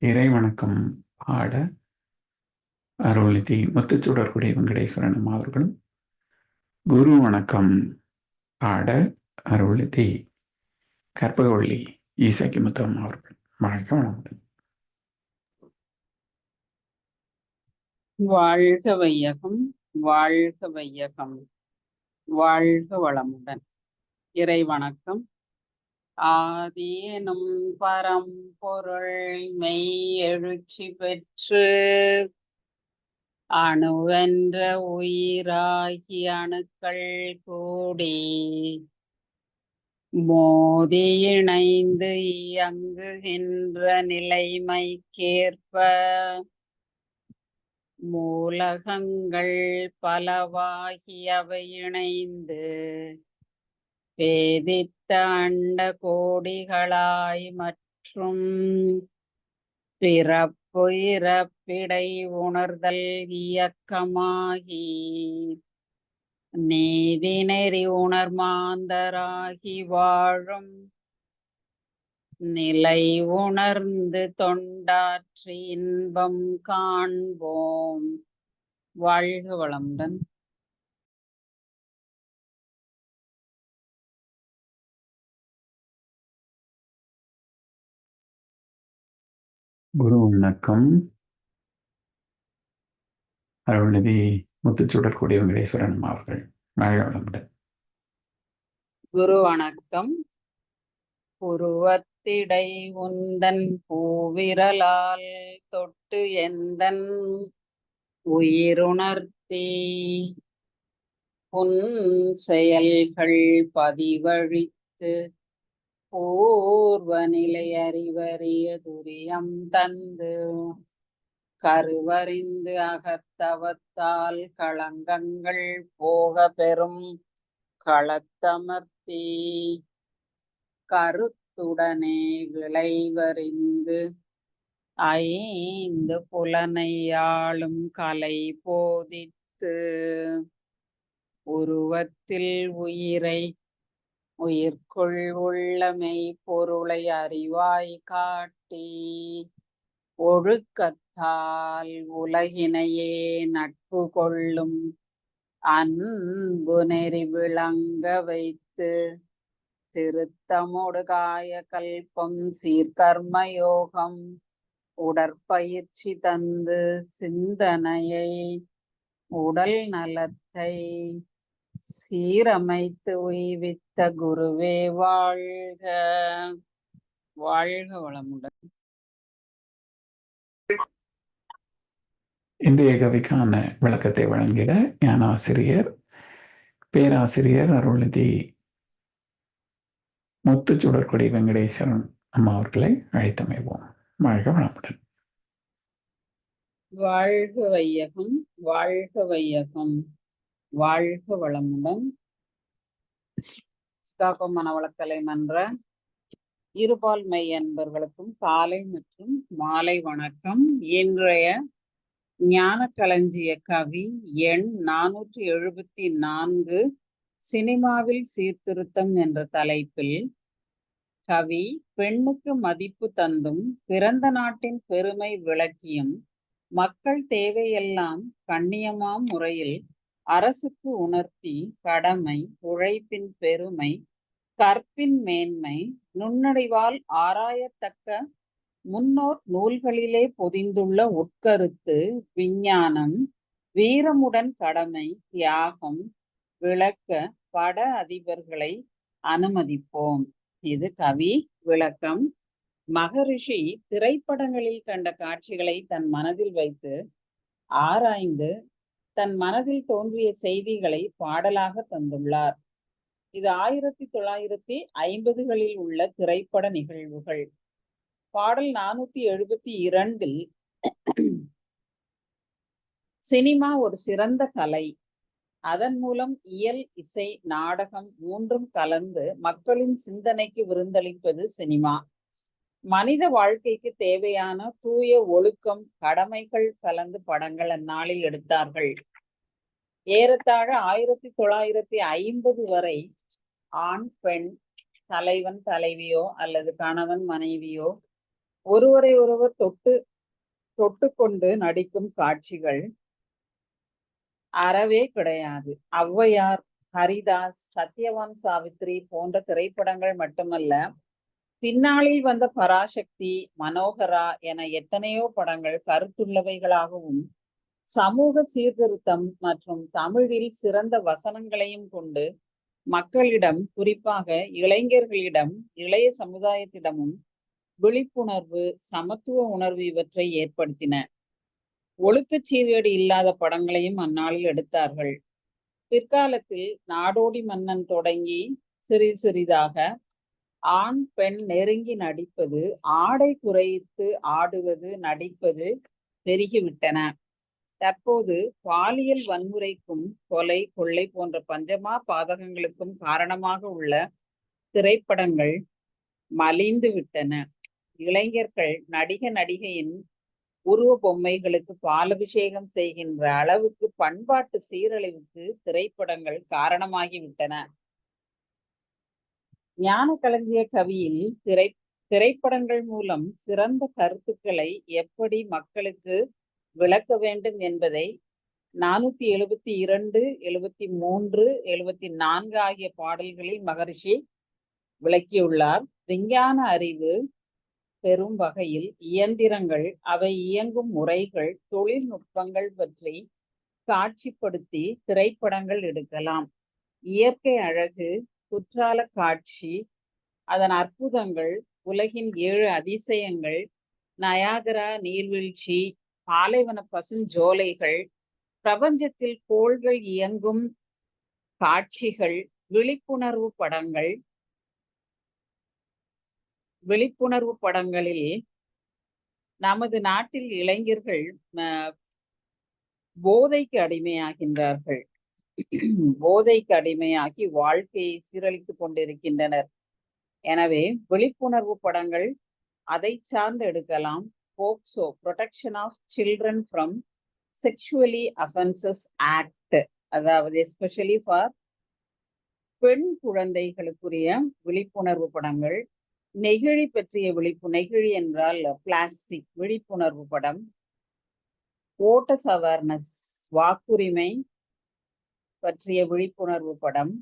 இறைவணக்கம் பாட அருள்நிதி முத்துச்சூடர்குடி வெங்கடேஸ்வரன் அவர்களும் குரு வணக்கம் பாட அருள்நிதி கற்பகவள்ளி ஈசாக்கி முத்தம் அவர்கள். வாழ்க வளமுடன் வாழ்க வையகம் வாழ்க வையகம். வாழ்க வளமுடன். இறை வணக்கம் ஆதீனும் பரம்பொருள் மெய் எழுச்சி பெற்று அணுவென்ற உயிராகி அணுக்கள் கூடி மோதி இணைந்து இயங்குகின்ற நிலைமைக்கேற்ப மூலகங்கள் பலவாகி அவை இணைந்து வேதித்த அண்ட கோடிகளாய் மற்றும் பிறப்பு இறப்பிடை உணர்தல் இயக்கமாகி நீதி நெறி உணர்மாந்தராகி வாழும் நிலை உணர்ந்து தொண்டாற்றி இன்பம் காண்போம். வாழ்க வளமுடன். குரு வணக்கம் அருள்நிதி முத்துச்சுடர்குடி வெங்கடேஸ்வரன் அவர்கள். வாழ்க வளமுடன் குரு வணக்கம் புருவத்திடை உந்தன் பூவிரலால் தொட்டு எந்தன் உயிருணர்த்தி? புன் செயல்கள் பதிவழித்து பூர்வ நிலை அறிவறிய துரியம் தந்து. கருவறிந்து அகத்தவத்தால் களங்கங்கள் போக பெறும் களத்தமர்த்தி. கருத்துடனே விளைவறிந்து ஐந்து புலனையாளும் கலை போதித்து. உருவத்தில் உயிரை உயிர்க்குள் உள்ளமை பொருளை அறிவாய் காட்டி ஒழுக்கத்தால் உலகினையே நட்பு கொள்ளும் அன்பு நெறி விளங்க வைத்து திருத்தமுடு காய கல்பம் சீர்கர்ம யோகம் உடற்பயிற்சி தந்து சிந்தனையை உடல் நலத்தை சீரமைத்து உய்வித்த குருவே வாழ்க. வாழ்க வளமுடன். இன்றைய கவிக்கான விளக்கத்தை வழங்கிட ஞான ஆசிரியர் பேராசிரியர் அருள்நிதி முத்துச்சுடர்குடி வெங்கடேஸ்வரன் அம்மா அவர்களை அழைத்தமைவோம். வாழ்க வளமுடன். வாழ்க வையகம் வாழ்க வையகம். வாழ்க வளமுடன். சிகாகோ மனவளக்கலை மன்ற இருபால் மெய் அன்பர்களுக்கும் காலை மற்றும் மாலை வணக்கம். இன்றைய ஞான களஞ்சிய கவி எண் நானூற்றி எழுபத்தி நான்கு சினிமாவில் சீர்திருத்தம் என்ற தலைப்பில் கவி பெண்ணுக்கு மதிப்பு தந்தும் பிறந்த நாட்டின் பெருமை விளக்கியும் மக்கள் தேவையெல்லாம் கண்ணியமாம் முறையில் அரசுக்கு உணர்த்தி கடமை உழைப்பின் பெருமை கற்பின் மேன்மை நுண்ணடைவால் ஆராயத்தக்க முன்னோர் நூல்களிலே பொதிந்துள்ள உட்கருத்து விஞ்ஞானம் வீரமுடன் கடமை தியாகம் விளக்க பட அதிபர்களை அனுமதிப்போம். இது கவி விளக்கம். மகரிஷி திரைப்படங்களில் கண்ட காட்சிகளை தன் மனதில் வைத்து ஆராய்ந்து தன் மனதில் தோன்றிய செய்திகளை பாடலாக தந்துள்ளார். இது ஆயிரத்தி தொள்ளாயிரத்தி ஐம்பதுகளில் உள்ள திரைப்பட நிகழ்வுகள். பாடல் நானூத்தி எழுபத்தி இரண்டில் சினிமா ஒரு சிறந்த கலை. அதன் மூலம் இயல் இசை நாடகம் மூன்றும் கலந்து மக்களின் சிந்தனைக்கு விருந்தளிப்பது சினிமா. மனித வாழ்க்கைக்கு தேவையான தூய ஒழுக்கம் கடமைகள் கலந்து படங்கள் அந்நாளில் எடுத்தார்கள். ஏறத்தாழ ஆயிரத்தி தொள்ளாயிரத்தி ஐம்பது வரை ஆண் பெண் தலைவன் தலைவியோ அல்லது கணவன் மனைவியோ ஒருவரை ஒருவர் தொட்டு தொட்டுக்கொண்டு நடிக்கும் காட்சிகள் அறவே கிடையாது. ஔவையார் ஹரிதாஸ் சத்யவான் சாவித்ரி போன்ற திரைப்படங்கள் மட்டுமல்ல பின்னாளில் வந்த பராசக்தி மனோகரா என எத்தனையோ படங்கள் கருத்துள்ளவைகளாகவும் சமூக சீர்திருத்தம் மற்றும் தமிழில் சிறந்த வசனங்களையும் கொண்டு மக்களிடம் குறிப்பாக இளைஞர்களிடம் இளைய சமுதாயத்திடமும் விழிப்புணர்வு சமத்துவ உணர்வு இவற்றை ஏற்படுத்தின. ஒழுக்கச் சீர்கேடு இல்லாத படங்களையும் அந்நாளில் எடுத்தார்கள். பிற்காலத்தில் நாடோடி மன்னன் தொடங்கி சிறிது சிறிதாக ஆண் பெண் நெருங்கி நடிப்பது ஆடை குறைத்து ஆடுவது நடிப்பது பெருகிவிட்டன. தற்போது பாலியல் வன்முறைக்கும் கொலை கொள்ளை போன்ற பஞ்சமா பாதகங்களுக்கும் காரணமாக உள்ள திரைப்படங்கள் மலிந்து விட்டன. இளைஞர்கள் நடிக நடிகையின் உருவ பொம்மைகளுக்கு பாலபிஷேகம் செய்கின்ற அளவுக்கு பண்பாட்டு சீரழிவுக்கு திரைப்படங்கள் காரணமாகிவிட்டன ஞான களஞ்சிய கவியில் திரை திரைப்படங்கள் மூலம் சிறந்த கருத்துக்களை எப்படி மக்களுக்கு விளக்க வேண்டும் என்பதை நானூத்தி எழுபத்தி இரண்டு எழுபத்தி மூன்று எழுபத்தி நான்கு ஆகிய பாடல்களில் மகரிஷி விளக்கியுள்ளார். விஞ்ஞான அறிவு பெறும் வகையில் இயந்திரங்கள் அவை இயங்கும் முறைகள் தொழில்நுட்பங்கள் பற்றி காட்சிப்படுத்தி திரைப்படங்கள் எடுக்கலாம். இயற்கை அழகு குற்றால காட்சி அதன் அற்புதங்கள் உலகின் ஏழு அதிசயங்கள் நயாகரா நீர்வீழ்ச்சி பாலைவன பசுஞ்சோலைகள் பிரபஞ்சத்தில் கோள்கள் இயங்கும் காட்சிகள் விழிப்புணர்வு படங்கள். விழிப்புணர்வு படங்களில் நமது நாட்டில் இளைஞர்கள் போதைக்கு அடிமையாகின்றார்கள். போதைக்கு அடிமையாகி வாழ்க்கையை சீரழித்துக் கொண்டிருக்கின்றனர். எனவே விழிப்புணர்வு படங்கள் அதை சார்ந்து எடுக்கலாம். POCSO protection of children from sexually offences act அதாவது எஸ்பெஷலி ஃபார் பெண் குழந்தைகளுக்குரிய விழிப்புணர்வு படங்கள். நெகிழி பற்றிய விழிப்பு நெகிழி என்றால் பிளாஸ்டிக் விழிப்புணர்வு படம். ஓட்டஸ் அவேர்னஸ் வாக்குரிமை பற்றிய விழிப்புணர்வு படம்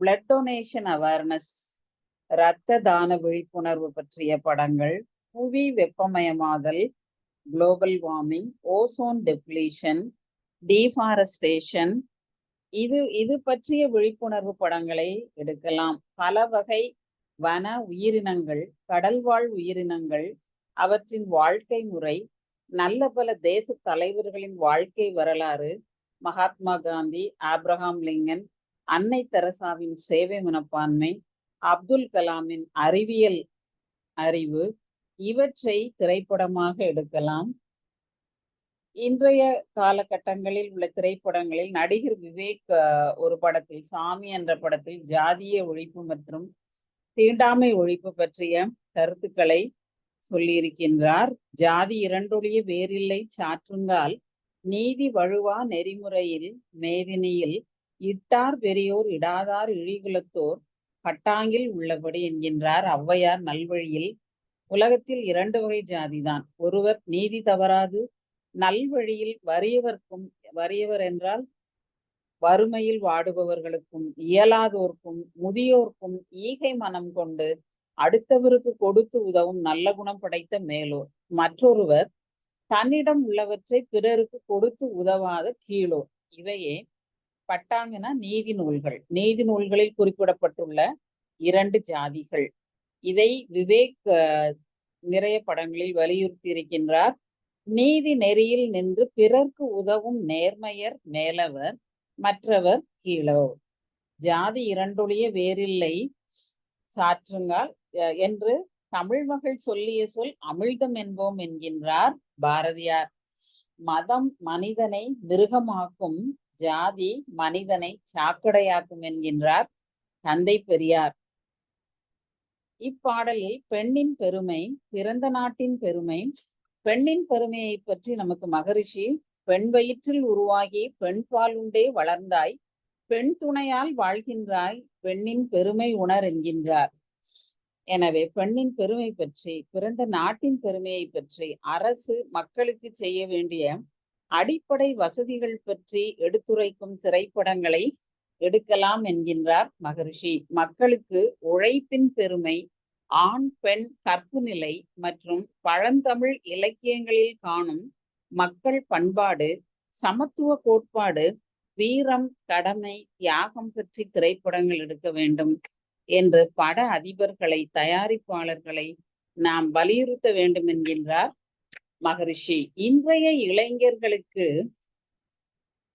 பிளட் டொனேஷன் அவேர்னஸ் இரத்த தான விழிப்புணர்வு பற்றிய படங்கள் புவி வெப்பமயமாதல் global warming ozone depletion deforestation இது இது பற்றிய விழிப்புணர்வு படங்களை எடுக்கலாம். பல வகை வன உயிரினங்கள் கடல்வாழ் உயிரினங்கள் அவற்றின் வாழ்க்கை முறை நல்ல பல தேச தலைவர்களின் வாழ்க்கை வரலாறு மகாத்மா காந்தி ஆப்ரஹாம் லிங்கன் அன்னை தெரசாவின் சேவை மனப்பான்மை அப்துல் கலாமின் அறிவியல் அறிவு இவற்றை திரைப்படமாக எடுக்கலாம். இன்றைய காலகட்டங்களில் உள்ள திரைப்படங்களில் நடிகர் விவேக் ஒரு படத்தில் சாமி என்ற படத்தில் ஜாதிய ஒழிப்பு மற்றும் தீண்டாமை ஒழிப்பு பற்றிய கருத்துக்களை சொல்லியிருக்கின்றார். ஜாதி இரண்டொழிய வேறில்லை சாற்றுங்கால் நீதி வழுவா நெறிமுறையில் மேதினியில் இட்டார் பெரியோர் இடாதார் இழிகுலத்தோர் பட்டாங்கில் உள்ளபடி என்கின்றார் ஔவையார் நல்வழியில். உலகத்தில் இரண்டு வகை ஜாதிதான். ஒருவர் நீதி தவறாது நல்வழியில் வறியவர்க்கும் வறியவர் என்றால் வறுமையில் வாடுபவர்களுக்கும் இயலாதோர்க்கும் முதியோர்க்கும் ஈகை மனம் கொண்டு அடுத்தவருக்கு கொடுத்து உதவும் நல்ல குணம் படைத்த மேலோர். மற்றொருவர் தன்னிடம் உள்ளவற்றை பிறருக்கு கொடுத்து உதவாத கீழோர். இவையே பட்டாங்கன்னா நீதி நூல்கள். நீதி நூல்களில் குறிப்பிடப்பட்டுள்ள இரண்டு ஜாதிகள். இதை விவேக் அஹ், நிறைய படங்களில் வலியுறுத்தி இருக்கின்றார் நீதி நெறியில் நின்று பிறர்க்கு உதவும் நேர்மையர் மேலவர் மற்றவர் கீழோ ஜாதி இரண்டொழிய வேறில்லை. சாற்றுங்கால் அஹ், என்று தமிழ் மகள் சொல்லிய சொல் அமிழ்தம் என்போம் என்கின்றார் பாரதியார். மதம் மனிதனை மிருகமாக்கும் ஜாதி மனிதனை சாக்கடையாக்கும் என்கின்றார் தந்தை பெரியார். இப்பாடலில் பெண்ணின் பெருமை பிறந்த நாட்டின் பெருமை பெண்ணின் பெருமையை பற்றி நமக்கு மகரிஷி பெண் வயிற்றில் உருவாகி பெண் பாலுண்டே வளர்ந்தாய் பெண் துணையால் வாழ்கின்றாய் பெண்ணின் பெருமை உணர் என்கின்றார். எனவே பெண்ணின் பெருமை பற்றி பிறந்த நாட்டின் பெருமையை பற்றி அரசு மக்களுக்கு செய்ய வேண்டிய அடிப்படை வசதிகள் பற்றி எடுத்துரைக்கும் திரைப்படங்களை எடுக்கலாம் என்கின்றார் மகரிஷி. மக்களுக்கு உழைப்பின் பெருமை ஆண் பெண் கற்பு நிலை மற்றும் பழந்தமிழ் இலக்கியங்களில் காணும் மக்கள் பண்பாடு சமத்துவ கோட்பாடு வீரம் கடமை தியாகம் பற்றி திரைப்படங்கள் எடுக்க வேண்டும். என்று பட அதிபர்களை தயாரிப்பாளர்களை நாம் வலியுறுத்த வேண்டும் என்கின்றார் மகரிஷி இன்றைய இளைஞர்களுக்கு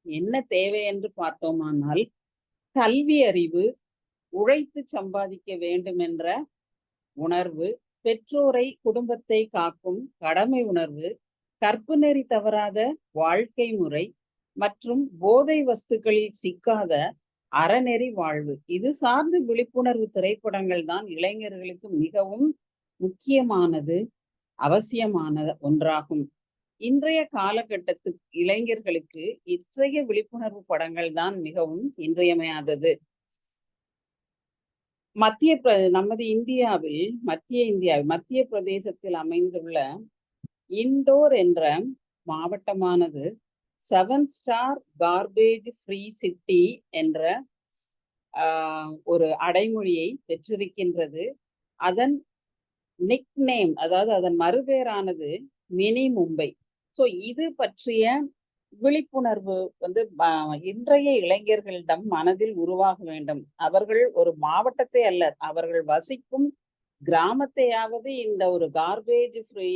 என்ன தேவை என்று பார்த்தோமானால் கல்வி அறிவு உழைத்து சம்பாதிக்க வேண்டும் என்ற உணர்வு பெற்றோரை குடும்பத்தை காக்கும் கடமை உணர்வு கற்பு நெறி தவறாத வாழ்க்கை முறை மற்றும் போதை வஸ்துக்களில் சிக்காத அறநெறி வாழ்வு. இது சார்ந்த விழிப்புணர்வு திரைப்படங்கள் தான் இளைஞர்களுக்கு மிகவும் முக்கியமானது அவசியமான ஒன்றாகும். இன்றைய காலகட்டத்து இளைஞர்களுக்கு இத்தகைய விழிப்புணர்வு படங்கள் தான் மிகவும் இன்றியமையாதது. மத்திய பிர நமது இந்தியாவில் மத்திய இந்தியாவில் மத்திய பிரதேசத்தில் அமைந்துள்ள இண்டோர் என்ற மாவட்டமானது seven star garbage free city என்ற ஆஹ், ஒரு அடைமொழியை பெற்றிருக்கின்றது. அதன் நிக் நேம் அதாவது அதன் மறுபேரானது மினி மும்பை. ஸோ இது பற்றிய விழிப்புணர்வு வந்து இன்றைய இளைஞர்களிடம் மனதில் உருவாக வேண்டும். அவர்கள் ஒரு மாவட்டத்தை அல்ல அவர்கள் வசிக்கும் கிராமத்தையாவது இந்த ஒரு கார்பேஜ் ஃப்ரீ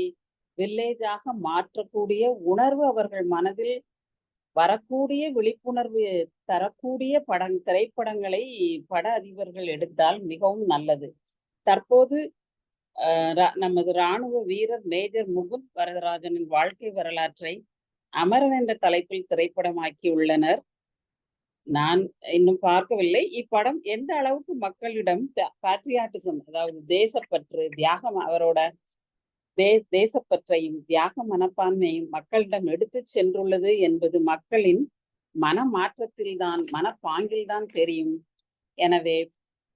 வில்லேஜாக மாற்றக்கூடிய உணர்வு அவர்கள் மனதில் வரக்கூடிய விழிப்புணர்வு தரக்கூடிய படம் திரைப்படங்களை பட அதிபர்கள் எடுத்தால் மிகவும் நல்லது. தற்போது ரா- நமது ராணுவ வீரர் மேஜர் முகுந்த் வரதராஜனின் வாழ்க்கை வரலாற்றை அமரன் என்ற தலைப்பில் திரைப்படமாக்கியுள்ளனர் நான் இன்னும் பார்க்கவில்லை. இப்படம் எந்த அளவுக்கு மக்களிடம் பேட்ரியாட்டிசம் அதாவது தேசப்பற்று தியாகம் அவரோட தே தேசப்பற்றையும் தியாக மனப்பான்மையும் மக்களிடம் எடுத்து சென்றுள்ளது என்பது மக்களின் மன மாற்றத்தில்தான் மனப்பாங்கில்தான் தெரியும். எனவே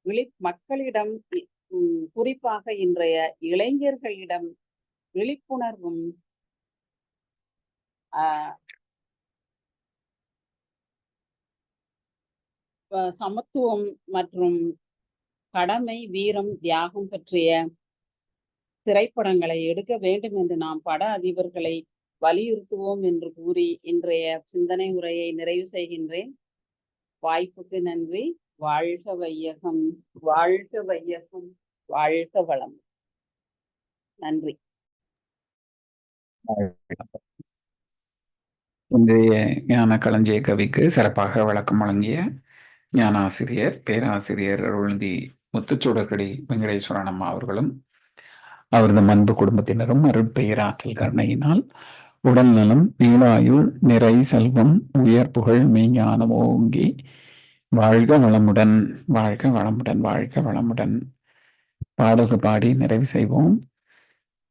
விழி மக்களிடம் குறிப்பாக இன்றைய இளைஞர்களிடம் விழிப்புணர்வும் சமத்துவம் மற்றும் கடமை வீரம் தியாகம் பற்றிய திரைப்படங்களை எடுக்க வேண்டும் என்று நாம் பட அதிபர்களை வலியுறுத்துவோம் என்று கூறி இன்றைய சிந்தனை உரையை நிறைவு செய்கின்றேன். வாய்ப்புக்கு நன்றி. வாழ்க வையகம். வாழ்க வையகம். வாழ்க வளம். நன்றி. இன்றைய ஞான களஞ்சிய கவிக்கு சிறப்பாக விளக்கம் வழங்கிய ஞானாசிரியர் பேராசிரியர் அருள்நிதி முத்துச்சுடக்கடி வெங்கடேஸ்வரன் அம்மா அவர்களும் அவரது அன்பு குடும்பத்தினரும் அருட்பெயராற்றல் கருணையினால் உடல் நலம் நீளாயுள் நிறை செல்வம் உயர் புகழ் மெய்ஞானம் ஓங்கி வாழ்க வளமுடன் வாழ்க வளமுடன் வாழ்க வளமுடன். பாடல்கள் பாடி நிறைவு செய்வோம்.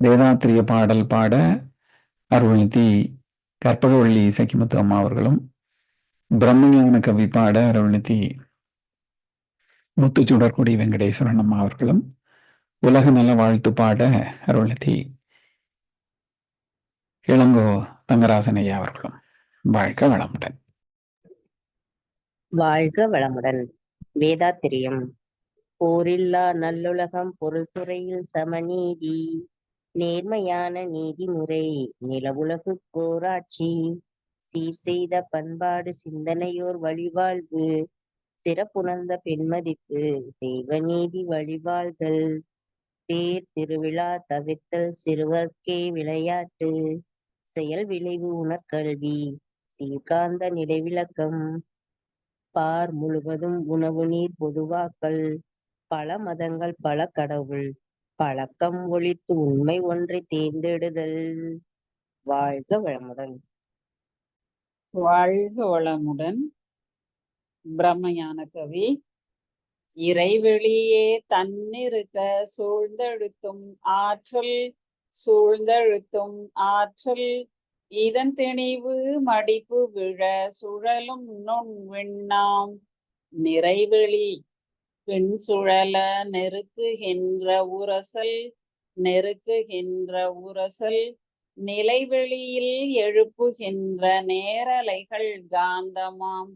வேதாத்திரிய பாடல் பாட அருள்நிதி கற்பகவள்ளி இசக்கிமுத்து அம்மா அவர்களும் பிரம்மஞான கவி பாட அருள்நிதி முத்துச்சுடர்குடி வெங்கடேஸ்வரன் அம்மா அவர்களும் உலக நல வாழ்த்து பாட அருள்நிதி இளங்கோ தங்கராசனையா அவர்களும் வாழ்க வளமுடன். வாழ்க வளமுடன். வேதாத்திரியம். போரில்லா நல்லுலகம் பொருள் துறையில் சமநீதி. நேர்மையான நீதிமுறை நிலவுலகு கோராட்சி சீர் செய்த பண்பாடு சிந்தனையோர் வழிவாழ்வு. சிறப்புணர்ந்த பெண்மதிப்பு. தெய்வநீதி வழிவாழ்தல். தேர் திருவிழா தவிர்த்தல் சிறுவர்க்கே விளையாட்டு. செயல் விளைவு உணர்கல்வி சீர்காந்த நிலைவிளக்கம். பார் முழுவதும் உணவு நீர் பொதுவாக்கல். பல மதங்கள் பல கடவுள். பழக்கம் ஒழித்து உண்மை ஒன்றை தேர்ந்தெடுதல். வாழ்க வளமுடன். வாழ்க வளமுடன். பிரம்மஞான கவி. இறைவெளியே தன்னிருக்க சூழ்ந்தழுத்தும் ஆற்றல் சூழ்ந்தழுத்தும் ஆற்றல். இதன் திணிவு மடிப்பு விழ சுழலும் நுண் விண்ணாம். நிறைவெளி பின் சுழல நெருக்குகின்ற உரசல் நெருக்குகின்ற உரசல். நிலைவெளியில் எழுப்புகின்ற நேரலைகள் காந்தமாம்.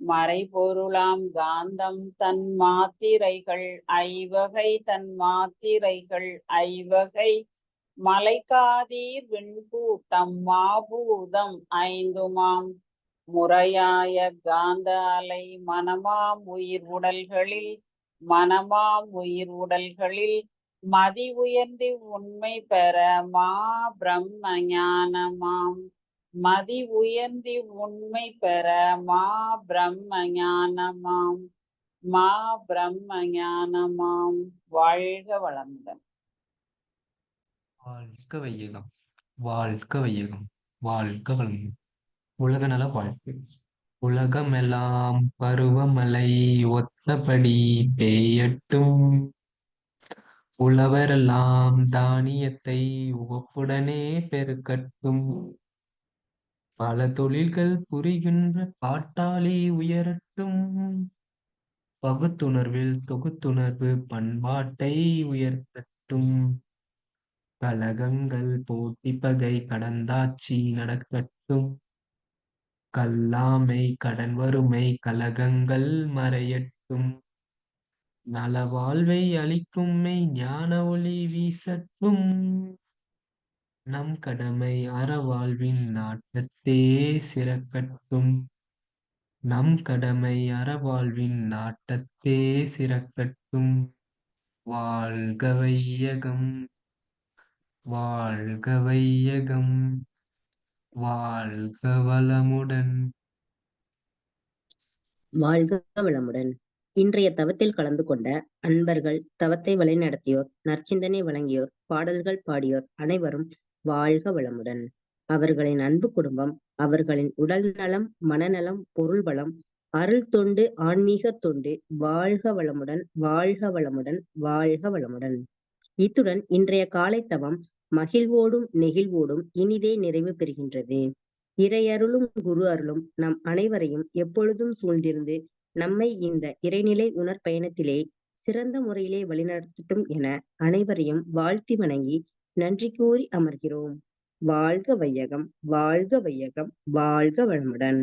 மறைபொருளாம் காந்தம் தன் மாத்திரைகள் ஐவகை தன் மாத்திரைகள் ஐவகை மலைக்காதீர் விண்கூட்டம் மாபூதம் ஐந்துமாம். முறையாய காந்த அலை மனமாம் உயிர் உடல்களில் மனமாம் உயிர் உடல்களில் மதி உயர்ந்தி உண்மை பெற மா பிரம்ம ஞானமாம். மதி உயர்ந்தி உண்மை பெற மா பிரம்ம ஞானமாம். மா பிரம்ம ஞானமாம். வாழ்க வளமுடன். வாழ்க வையகம். வாழ்க வையகம். வாழ்க வளமுடன். உலக நல வாழ்க்கை. உலகமெல்லாம் பருவமலை ஒத்தபடி பெய்யட்டும். உழவரெல்லாம் தானியத்தை உவப்புடனே பெருக்கட்டும். பல தொழில்கள் புரிகின்ற பாட்டாளி உயரட்டும். பகுத்துணர்வில் தொகுத்துணர்வு பண்பாட்டை உயர்த்தட்டும். கலகங்கள் போட்டி பகை கடந்தாட்சி நடக்கட்டும். கல்லாமை கடன் வறுமை கலகங்கள் மறையட்டும். நலவாழ்வை அளிக்கும் மெய் ஞான ஒளி வீசட்டும். நம் கடமை அறவாழ்வின் நாட்டத்தே சிறக்கட்டும். நம் கடமை அறவாழ்வின் நாட்டத்தே சிறக்கட்டும். வாழ்க வையகம் வாழ்க வையகம் வாழ்க வளமுடன். வாழ்க வளமுடன். இன்றைய தவத்தில் கலந்து கொண்ட அன்பர்கள் தவத்தை வழிநடத்தியோர் நற்சிந்தனை வழங்கியோர் பாடல்கள் பாடியோர் அனைவரும் வாழ்க வளமுடன். அவர்களின் அன்பு குடும்பம் அவர்களின் உடல் நலம் மனநலம் பொருள் வளம் அருள் தொண்டு ஆன்மீக தொண்டு வாழ்க வளமுடன் வாழ்க வளமுடன் வாழ்க வளமுடன். இத்துடன் இன்றைய காலை தவம் மகிழ்வோடும் நெகிழ்வோடும் இனிதே நிறைவு பெறுகின்றது. இறையருளும் குரு அருளும் நம் அனைவரையும் எப்பொழுதும் சூழ்ந்திருந்து நம்மை இந்த இறைநிலை உணர் பயணத்திலே சிறந்த முறையிலே வழிநடத்தட்டும் என அனைவரையும் வாழ்த்தி வணங்கி நன்றி கூறி அமர்கிறோம். வாழ்க வையகம் வாழ்க வையகம் வாழ்க வளமுடன்.